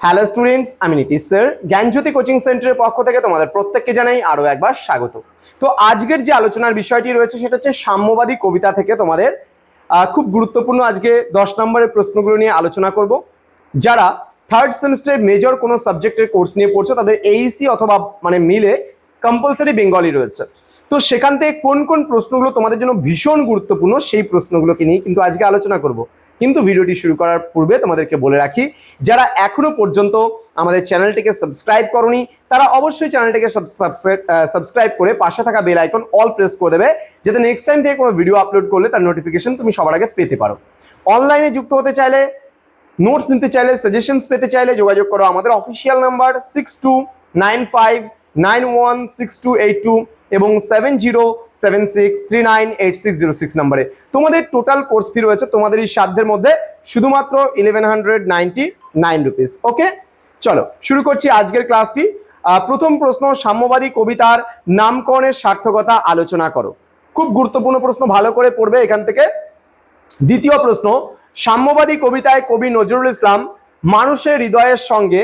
Hello students আমি Nitish sir জ্ঞানজ্যোতি coaching সেন্টারের পক্ষ থেকে তোমাদের প্রত্যেককে জানাই আরও একবার স্বাগত। তো আজকের যে আলোচনার বিষয়টি রয়েছে, সেটা হচ্ছে সাম্যবাদী কবিতা থেকে তোমাদের খুব গুরুত্বপূর্ণ আজকে দশ নম্বরের প্রশ্নগুলো নিয়ে আলোচনা করব। যারা থার্ড সেমিস্টারে মেজর কোনো সাবজেক্টের কোর্স নিয়ে পড়ছো, তাদের এইসি অথবা মানে মিলে কম্পালসারি বেঙ্গলি রয়েছে। তো সেখান থেকে কোন কোন প্রশ্নগুলো তোমাদের জন্য ভীষণ গুরুত্বপূর্ণ, সেই প্রশ্নগুলোকে নিয়ে কিন্তু আজকে আলোচনা করব। কিন্তু ভিডিওটি শুরু করার পূর্বে তোমাদেরকে বলে রাখি, যারা এখনও পর্যন্ত আমাদের চ্যানেলটিকে সাবস্ক্রাইব করনি, তারা অবশ্যই চ্যানেলটিকে সাবস্ক্রাইব করে পাশে থাকা বেল আইকন অল প্রেস করে দেবে, যাতে নেক্সট টাইম থেকে কোনো ভিডিও আপলোড করলে তার নোটিফিকেশন তুমি সবার আগে পেতে পারো। অনলাইনে যুক্ত হতে চাইলে নোটস নিতে চাইলে সাজেশনস পেতে চাইলে যোগাযোগ করো আমাদের official number six two nine five nine one six two eight two এবং seven zero seven six three nine eight six zero six নাম্বারে। তোমাদের টোটাল কোর্স ফি রয়েছে তোমাদের এই সাধ্যের মধ্যে শুধুমাত্র eleven hundred ninety nine rupees okay চলো, শুরু করছি আজকের ক্লাসটি প্রথম প্রশ্ন, সাম্যবাদী কবিতার নামকরণের সার্থকতা আলোচনা করো। খুব গুরুত্বপূর্ণ প্রশ্ন, ভালো করে পড়বে এখান থেকে। দ্বিতীয় প্রশ্ন, সাম্যবাদী কবিতায় কবি নজরুল ইসলাম মানুষের হৃদয়ের সঙ্গে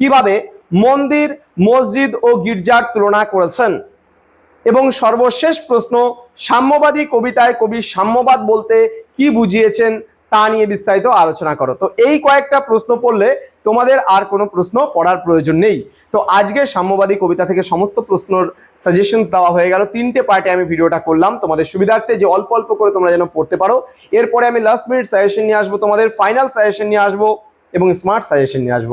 কীভাবে মন্দির মসজিদ ও গির্জার তুলনা করেছেন। এবং সর্বশেষ প্রশ্ন, সাম্যবাদী কবিতায় কবি সাম্যবাদ বলতে কি বুঝিয়েছেন তা নিয়ে বিস্তারিত আলোচনা করো। তো এই কয়েকটা প্রশ্ন পড়লে তোমাদের আর কোনো প্রশ্ন পড়ার প্রয়োজন নেই। তো আজকে সাম্যবাদী কবিতা থেকে সমস্ত প্রশ্নর সাজেশনস দেওয়া হয়ে গেল। তিনটে পার্টে আমি ভিডিওটা করলাম। তোমাদের সুবিধার্থে যে অল্প অল্প করে তোমরা যেন পড়তে পারো। এরপরে আমি লাস্ট মিনিট সাজেশন নিয়ে আসব। তোমাদের ফাইনাল সাজেশন নিয়ে আসব এবং স্মার্ট সাজেশন নিয়ে আসব।